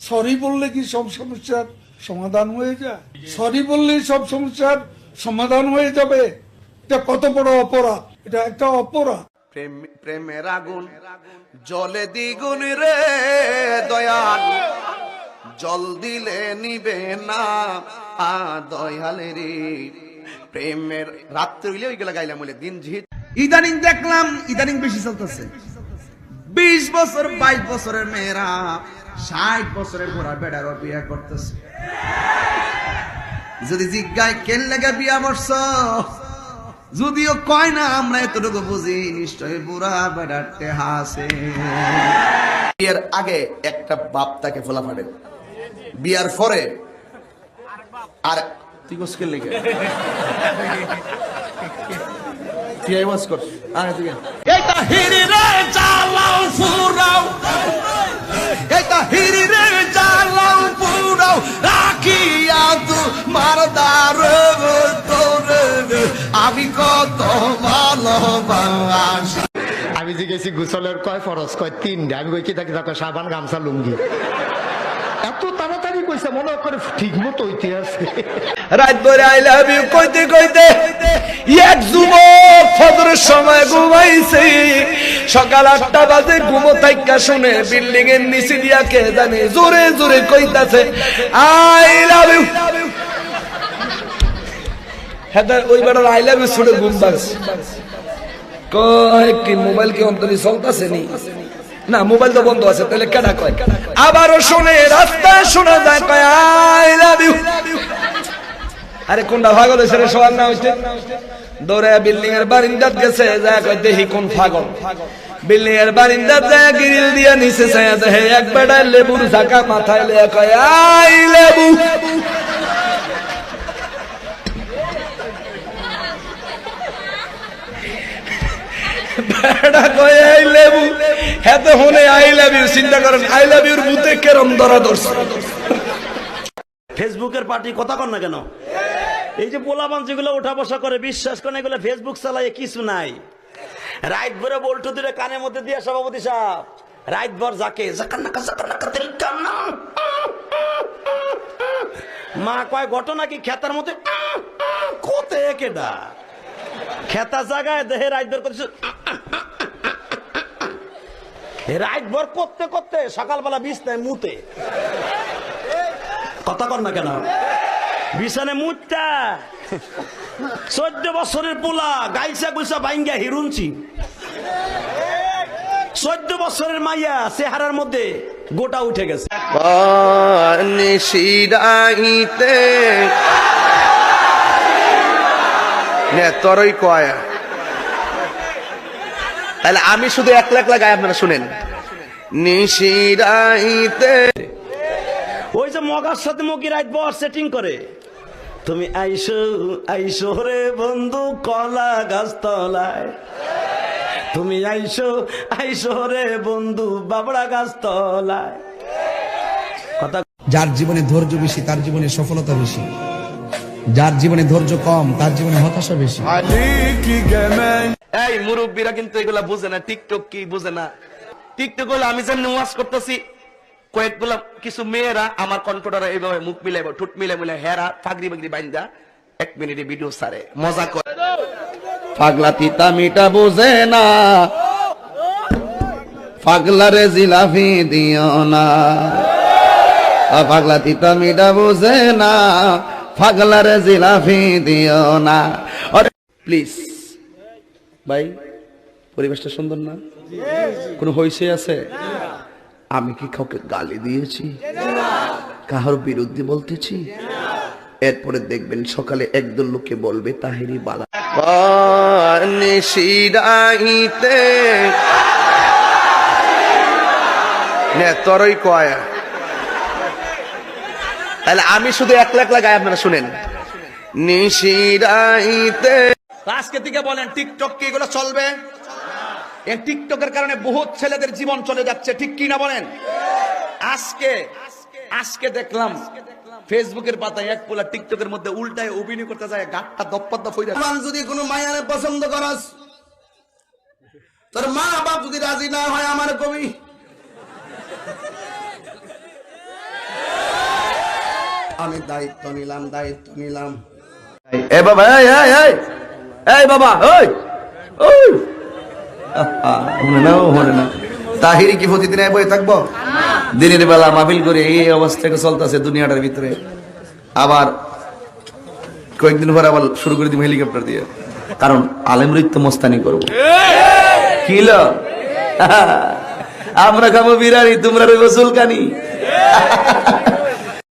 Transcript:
Sorry বললে কি সব সমস্যার সমাধান হয়ে যায়? সরি বললে সব সমস্যার সমাধান হয়ে যাবে। এটা কত বড় অপরাধ? এটা একটা অপরাধ। প্রেম, প্রেমের আগুন, জলে দ্বিগুণ রে দয়াল। জল দিলে নিবে না, আ দয়াল রে। প্রেমের রাত্রে হইলে ওইগুলা গাইলাম বলে দিন ঝিট। ইদানিং দেখলাম, ইদানিং বেশি চলতেছে। বিশ বছর, বাইশ বছরের মেয়েরা ষাট বছরের ঘোড়া বেড়ারও বিয়ে করতেছে। যদি জিজ্ঞায় কেন লেগে বিয়া বর্ষ যদিও কয় না আমরা এতটুকু বুঝি নিশ্চয় বুড়া বেড়াতে হাসে বিয়ের আগে একটা বাপ তাকে ফোলা ফাটে বিয়ার পরে আর তুই কোসকে লেগে? তুই এই ওয়াজ কর আরে তুই এটা হিরি রে চালাও ফুরাও হিরি রে চালাও ফুরাও রাখিয়া তু মারদার তোরে আমি কত ভালোবাসি। আমি জিজ্ঞেসি গুসলের কয় ফরজ কয় তিনটা? আমি কই কি থাকি দেখো সাবান গামছা লুঙ্গি। এত তাড়াতাড়ি কইছে মনে করে ঠিক মতো হইতে আছে রাত ধরে আই লাভ ইউ কইতে কইতে এক যুবক ফজরের সময় ঘুমাইছে। সকাল আটটা বাজে, ঘুমো থাইকা শুনে বিল্ডিং এর নিচে দিয়া কে জানে, জোরে জোরে কইতাছে, আই লাভ ইউ। হ্যাঁ ওই বেটার আই লাভ ইউ শুনে ঘুম পাচ্ছে কয় মোবাইল কি নি? না, মোবাইল তো বন্ধ আছে, তাহলে কেডা কয়? আবারও শুনে, রাস্তায় শোনা যায়, কয়, আই লাভ ইউ। আরে, কোনটা পাগল হয়েছে রে, সবার না দৌড়ে বিল্ডিং এর বারিন্দাত গেছে, যা কয়, দেখি কোন পাগল। বিল্ডিং এর বারিন্দাত যায় গ্রিল দিয়া নিচে ছায়া দেখে এক বেটা লেবুর ঝাঁকা মাথায় লিয়া কয়, আই লেবু। আই লেবু। হ্যাঁ তো হনে, আই ইউ চিন্তা আই লাভ ইউর কেরম ফেসবুকের পার্টি কথা কর না কেন? এই যে পোলাপান যেগুলো উঠা বসা করে, বিশ্বাস করেন, এগুলো ফেসবুক চালায় কিছু নাই। রাইট ভরে বল্টু দিলে কানের মধ্যে দিয়ে সভাপতি সাহেব রাইট ভর যাকে। মা কয়, ঘটনা কি খেতার মধ্যে? কোতে কেডা? খেতা জায়গায় দেহে রাইট ভর করছে। রাইট ভর করতে করতে সকালবেলা বিষ বিছনায় মুতে। কথা কর না কেন? বিছানে মুটটা চোদ্দ বছরের পোলা গাইসা গুইসা বাইঙ্গা হিরুনছি চোদ্দ বছরের মাইয়া চেহারার মধ্যে গোটা উঠে গেছে। তোরই কয়। তাহলে আমি শুধু একলা একলা গায়ে আপনারা শুনেন। নিশিরাইতে মগার সাথে মগি রাইট বর সেটিং করে। তুমি আইসো আইসো রে বন্ধু কলা গাছ তলায় তুমি আইসো আইসো রে বন্ধু বাবড়া গাছ তলায় কথা যার জীবনে ধৈর্য বেশি তার জীবনে সফলতা বেশি। যার জীবনে ধৈর্য কম তার জীবনে হতাশা বেশি। এই মুরব্বীরা কিন্তু এগুলা বুঝে না টিকটক কি বুঝে না? টিকটক হলো আমি যেমনি ওয়াজ করতেছি কয়েকগুলা কিছু মেয়েরা আমার কণ্ঠটারা এইভাবে মুখ মিলাইব, ঠুট মিলাই মিলাই হেরা ফাগরি বাগরি বাইন্দা এক মিনিটে ভিডিও সারে মজা করে। পাগলা তিতা মিটা বুঝে না। পাগলারে জিলাফি দিও না। আ পাগলা তিতা মিটা বুঝে না। পাগলারে জিলাফি দিও না। প্লিজ ভাই, পরিবেশটা সুন্দর না? কোনো হইসে আছে? আমি কি কাউকে গালি দিয়েছি? কাহার বিরুদ্ধে বলতেছি? এরপরে দেখবেন সকালে একদল লোকে বলবে তাহেরি বালা নিশিরাইতে তোরই কয়। তাহলে আমি শুধু একলা একলা গায়ে আপনারা শুনেন। নিশিরাইতে আজকে থেকে বলেন টিকটক কি এগুলো চলবে? এই টিকটকের কারণে বহুত ছেলেদের জীবন চলে যাচ্ছে ঠিক কি না বলেন? আজকে আজকে দেখলাম ফেসবুকের পাতায় এক পোলা টিকটকের মধ্যে উল্টায় অভিনয় করতে যায় গাটটা দপ্পা দপ হয়ে যাচ্ছে যদি কোনো মায়ারে পছন্দ করস তোর মা বাপ যদি রাজি না হয় আমার কবি। আমি দায়িত্ব নিলাম দায়িত্ব নিলাম। এ বাবা এই এই এই বাবা ওই ওই মনে না ও মনে না তাহিরি কি প্রতিদিন বই থাকব? দিনের বেলা মাহফিল করে এই অবস্থা চলতেছে দুনিয়াটার ভিতরে। আবার কয়েকদিন পরে আবার শুরু করে দিব হেলিকপ্টার দিয়ে। কারণ আলেম তো মস্তানি করব। কি লো? আমরা খাব বিরানি তোমরা রইব চুলকানি।